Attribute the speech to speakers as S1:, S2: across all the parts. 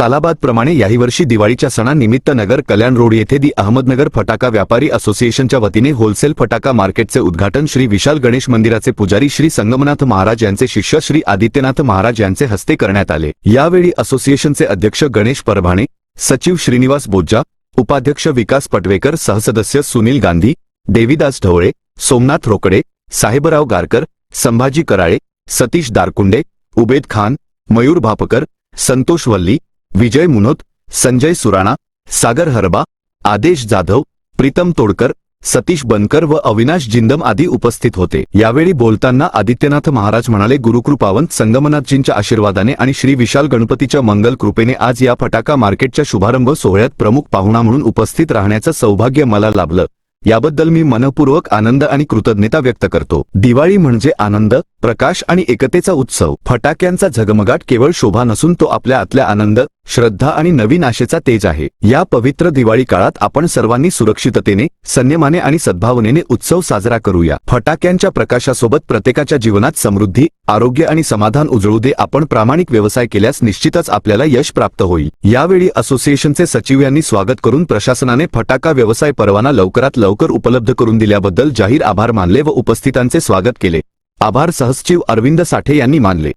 S1: सालाबाद प्रमाणे याही वर्षी दिवाळीच्या सणानिमित्त नगर कल्याण रोड येथे दी अहमदनगर फटाका व्यापारी असोसिएशनच्या वतीने होलसेल फटाका मार्केटचे उद्घाटन श्री विशाल गणेश मंदिराचे पुजारी श्री संगमनाथ महाराज यांचे शिष्य श्री आदित्यनाथ महाराज यांचे हस्ते करण्यात आले. यावेळी असोसिएशनचे अध्यक्ष गणेश परभाणे सचिव श्रीनिवास बोज्जा उपाध्यक्ष विकास पटवेकर सहसदस्य सुनील गांधी देवीदास ढवळे सोमनाथ रोकडे साहेबराव गारकर संभाजी कराळे सतीश दारकुंडे उबेद खान मयूर भापकर संतोष वल्ली विजय मुनोत संजय सुराणा सागर हरबा आदेश जाधव प्रीतम तोडकर सतीश बनकर व अविनाश जिंदम आदी उपस्थित होते. यावेळी बोलताना आदित्यनाथ महाराज म्हणाले गुरुकृपावंत संगमनाथजींच्या आशीर्वादाने आणि श्री विशाल गणपतीच्या मंगल कृपेने आज या फटाका मार्केटच्या शुभारंभ सोहळ्यात प्रमुख पाहुणा म्हणून उपस्थित राहण्याचं सौभाग्य मला लाभलं. याबद्दल मी मनपूर्वक आनंद आणि कृतज्ञता व्यक्त करतो. दिवाळी म्हणजे आनंद प्रकाश आणि एकतेचा उत्सव. फटाक्यांचा झगमगाट केवळ शोभा नसून तो आपल्या आतल्या आनंद श्रद्धा आणि नवीन आशेचा तेज आहे. या पवित्र दिवाळी काळात आपण सर्वांनी सुरक्षिततेने संयमाने आणि सद्भावनेने उत्सव साजरा करूया. फटाक्यांच्या प्रकाशासोबत प्रत्येकाच्या जीवनात समृद्धी आरोग्य आणि समाधान उजळू दे आपण प्रामाणिक व्यवसाय केल्यास निश्चितच आपल्याला यश प्राप्त होईल. यावेळी असोसिएशनचे सचिव यांनी स्वागत करून प्रशासनाने फटाका व्यवसाय परवाना लवकरात लवकर उपलब्ध करून दिल्याबद्दल जाहीर आभार मानले व उपस्थितांचे स्वागत केले. आभार सहसचिव अरविंद साठे यांनी मानले.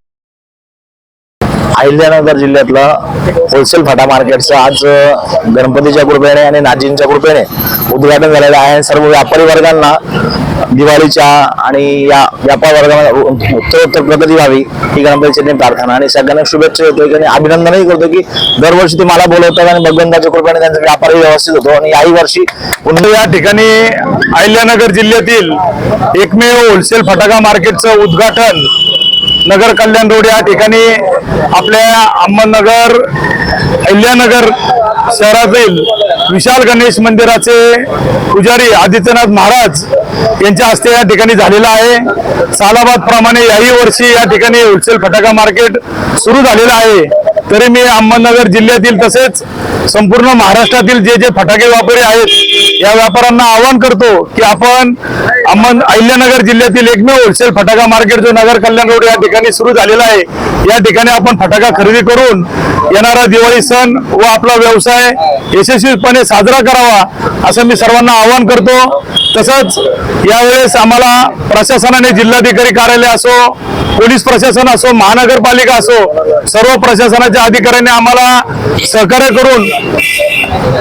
S2: अहिल्यानगर जिल्ह्यातला होलसेल फाटा मार्केटचं आज गणपतीच्या कृपेने आणि नाजींच्या कृपेने उद्घाटन झालेलं आहे. सर्व व्यापारी वर्गांना दिवाळीच्या आणि या व्यापार वर्गाला उत्तरोत्तर प्रगती व्हावी ही गणपतीची प्रार्थना. आणि सगळ्यांना शुभेच्छा देतो आणि अभिनंदनही करतो की दरवर्षी ते मला बोलवतात आणि भगवंताच्या कृपेने त्यांचा व्यापारही व्यवस्थित होतो. आणि याही वर्षी पुन्हा
S3: या ठिकाणी अहिल्यानगर जिल्ह्यातील एकमेव होलसेल फटाका मार्केटचं उद्घाटन नगर कल्याण रोड या ठिकाणी आपल्या अहमदनगर अहिल्यानगर शहरातील विशाल गणेश मंदिराचे पुजारी आदित्यनाथ महाराज यांच्या हस्ते या ठिकाणी झालेला आहे. सालाबाद प्रमाणे याही वर्षी या ठिकाणी होलसेल फटाका मार्केट सुरू झालेलं आहे. तरी मी अहमदनगर जिल्ह्यातील तसेच संपूर्ण महाराष्ट्रातील जे जे फटाके व्यापारी आहेत या व्यापाऱ्यांना आवाहन करतो की आपण अहमद अहिल्यानगर जिल्ह्यातील एकमेव होलसेल फटाका मार्केट जो नगर कल्याण रोड या ठिकाणी सुरू झालेला आहे या ठिकाणी आपण फटाका खरेदी करून येणारा दिवाळी सण व आपला व्यवसाय यशस्वीपणे साजरा करावा असं मी सर्वांना आवाहन करतो. तसंच यावेळेस आम्हाला प्रशासनाने जिल्हाधिकारी कार्यालय असो पोलीस प्रशासन असो महानगरपालिका असो सर्व प्रशासनाच्या अधिकाऱ्यांनी आम्हाला सहकार्य करून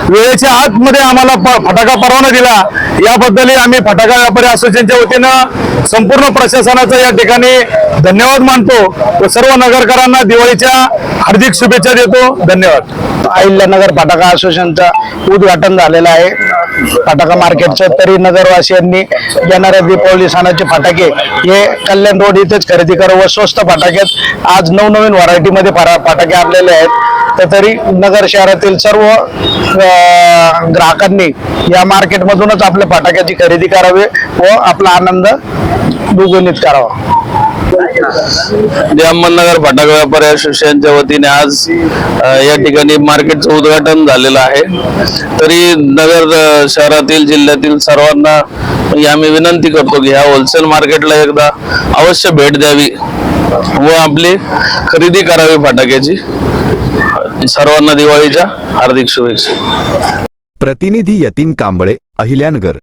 S3: वेळेच्या आतमध्ये आम्हाला फटाका परवाना दिला. याबद्दलही आम्ही फटाका व्यापारी असोसिएशनच्या वतीनं संपूर्ण प्रशासनाचा या ठिकाणी धन्यवाद मानतो. व सर्व नगरकरांना दिवाळीच्या हार्दिक शुभेच्छा देतो. धन्यवाद.
S2: अहिल्यानगर फटाका असोसिएशनचं उद्घाटन झालेलं आहे. फटाका मार्केटचं तरी नगरवासियांनी येणाऱ्या दीपावली सणाचे फटाके हे कल्याण रोड इथेच खरेदी करावं व स्वस्त फटाके आज नवनवीन व्हरायटीमध्ये फरा फटाके आणलेले आहेत. तर तरी नगर शहरातील सर्व ग्राहकांनी या मार्केटमधूनच आपल्या फटाक्याची खरेदी करावी व आपला आनंद दुगुणित करावा.
S4: जे अहमदनगर फटाका व्यापारी असोसिएशनच्या वतीने आज या ठिकाणी मार्केटचं उद्घाटन झालेलं आहे. तरी नगर शहरातील जिल्ह्यातील सर्वांना आम्ही विनंती करतो की ह्या होलसेल मार्केटला एकदा अवश्य भेट द्यावी व आपली खरेदी करावी फटाक्याची. सर्वांना दिवाळीच्या हार्दिक शुभेच्छा.
S1: प्रतिनिधी यतीन कांबळे अहिल्यानगर.